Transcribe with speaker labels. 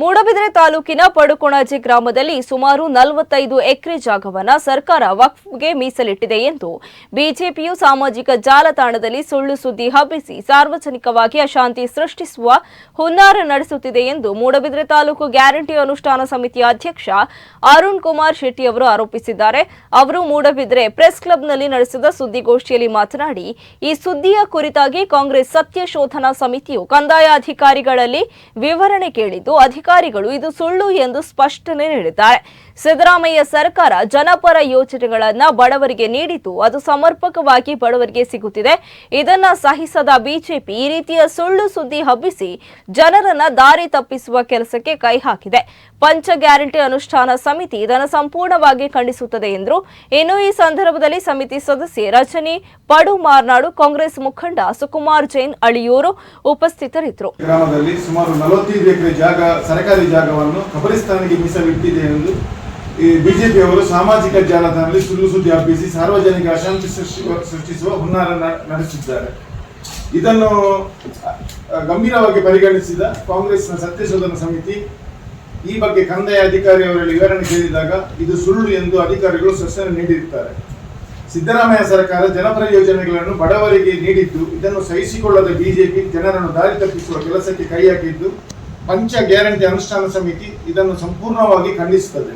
Speaker 1: ಮೂಡಬಿದರೆ ತಾಲೂಕಿನ ಪಡುಕೊಣಾಜಿ ಗ್ರಾಮದಲ್ಲಿ ಸುಮಾರು ನಲವತ್ತೈದು ಎಕರೆ ಜಾಗವನ್ನ ಸರ್ಕಾರ ವಕ್ಫ್ಗೆ ಮೀಸಲಿಟ್ಟಿದೆ ಎಂದು ಬಿಜೆಪಿಯು ಸಾಮಾಜಿಕ ಜಾಲತಾಣದಲ್ಲಿ ಸುಳ್ಳು ಸುದ್ದಿ ಹಬ್ಬಿಸಿ ಸಾರ್ವಜನಿಕವಾಗಿ ಅಶಾಂತಿ ಸೃಷ್ಟಿಸುವ ಹುನ್ನಾರ ನಡೆಸುತ್ತಿದೆ ಎಂದು ಮೂಡಬಿದ್ರೆ ತಾಲೂಕು ಗ್ಯಾರಂಟಿ ಅನುಷ್ಠಾನ ಸಮಿತಿಯ ಅಧ್ಯಕ್ಷ ಅರುಣ್ ಕುಮಾರ್ ಶೆಟ್ಟಿ ಅವರು ಆರೋಪಿಸಿದ್ದಾರೆ. ಅವರು ಮೂಡಬಿದ್ರೆ ಪ್ರೆಸ್ ಕ್ಲಬ್ನಲ್ಲಿ ನಡೆಸಿದ ಸುದ್ದಿಗೋಷ್ಠಿಯಲ್ಲಿ ಮಾತನಾಡಿ, ಈ ಸುದ್ದಿಯ ಕುರಿತಾಗಿ ಕಾಂಗ್ರೆಸ್ ಸತ್ಯ ಶೋಧನಾ ಸಮಿತಿಯು ಕಂದಾಯ ಅಧಿಕಾರಿಗಳಲ್ಲಿ ವಿವರಣೆ ಕೇಳಿದ್ದು ಅಧಿಕಾರಿಗಳು ಇದು ಸುಳ್ಳು ಎಂದು ಸ್ಪಷ್ಟನೆ ನೀಡಿದ್ದಾರೆ. ಸಿದ್ದರಾಮಯ್ಯ ಸರ್ಕಾರ ಜನಪರ ಯೋಜನೆಗಳನ್ನ ಬಡವರಿಗೆ ನೀಡಿತು ಅದು ಸಮರ್ಪಕವಾಗಿ ಬಡವರಿಗೆ ಸಿಗುತ್ತಿದೆ. ಇದನ್ನ ಸಹಿಸದ ಬಿಜೆಪಿ ಈ ರೀತಿಯ ಸುಳ್ಳು ಸುದ್ದಿ ಹಬ್ಬಿಸಿ ಜನರನ್ನ ದಾರಿ ತಪ್ಪಿಸುವ ಕೆಲಸಕ್ಕೆ ಕೈ ಹಾಕಿದೆ. ಪಂಚ ಗ್ಯಾರಂಟಿ ಅನುಷ್ಠಾನ ಸಮಿತಿ ಇದನ್ನು ಸಂಪೂರ್ಣವಾಗಿ ಖಂಡಿಸುತ್ತದೆ ಎಂದರು. ಇನ್ನು ಈ ಸಂದರ್ಭದಲ್ಲಿ ಸಮಿತಿ ಸದಸ್ಯೆ ರಜನಿ, ಪಡು ಮಾರ್ನಾಡು ಕಾಂಗ್ರೆಸ್ ಮುಖಂಡ ಸುಕುಮಾರ್ ಜೈನ್ ಅಳಿಯೂರು ಉಪಸ್ಥಿತರಿದ್ದರು.
Speaker 2: ಸರ್ಕಾರಿ ಜಾಗವನ್ನು ಕಬರಿಸ್ತಾನಿಗೆ ಮೀಸಲಿಟ್ಟಿದೆ ಎಂದು ಈ ಬಿಜೆಪಿಯವರು ಸಾಮಾಜಿಕ ಜಾಲತಾಣದಲ್ಲಿ ಸುಳ್ಳು ಸುದ್ದಿ ಹಬ್ಬಿಸಿ ಸಾರ್ವಜನಿಕ ಅಶಾಂತಿ ಸೃಷ್ಟಿ- ಸೃಷ್ಟಿಸುವ ಹುನ್ನಾರ ನಡೆಸಿದ್ದಾರೆ. ಇದನ್ನು ಗಂಭೀರವಾಗಿ ಪರಿಗಣಿಸಿದ ಕಾಂಗ್ರೆಸ್ನ ಸತ್ಯಶೋಧನ ಸಮಿತಿ ಈ ಬಗ್ಗೆ ಕಂದಾಯ ಅಧಿಕಾರಿಯವರಲ್ಲಿ ವಿವರಣೆ ಕೇಳಿದಾಗ ಇದು ಸುಳ್ಳು ಎಂದು ಅಧಿಕಾರಿಗಳು ಸ್ಪಷ್ಟನೆ ನೀಡಿರುತ್ತಾರೆ. ಸಿದ್ದರಾಮಯ್ಯ ಸರ್ಕಾರ ಜನಪರ ಯೋಜನೆಗಳನ್ನು ಬಡವರಿಗೆ ನೀಡಿದ್ದು ಇದನ್ನು ಸಹಿಸಿಕೊಳ್ಳದ ಬಿಜೆಪಿ ಜನರನ್ನು ದಾರಿ ತಪ್ಪಿಸುವ ಕೆಲಸಕ್ಕೆ ಕೈ ಹಾಕಿದ್ದು ಪಂಚ ಗ್ಯಾರಂಟಿ ಅನುಷ್ಠಾನ ಸಮಿತಿ ಇದನ್ನು ಸಂಪೂರ್ಣವಾಗಿ ಖಂಡಿಸುತ್ತದೆ.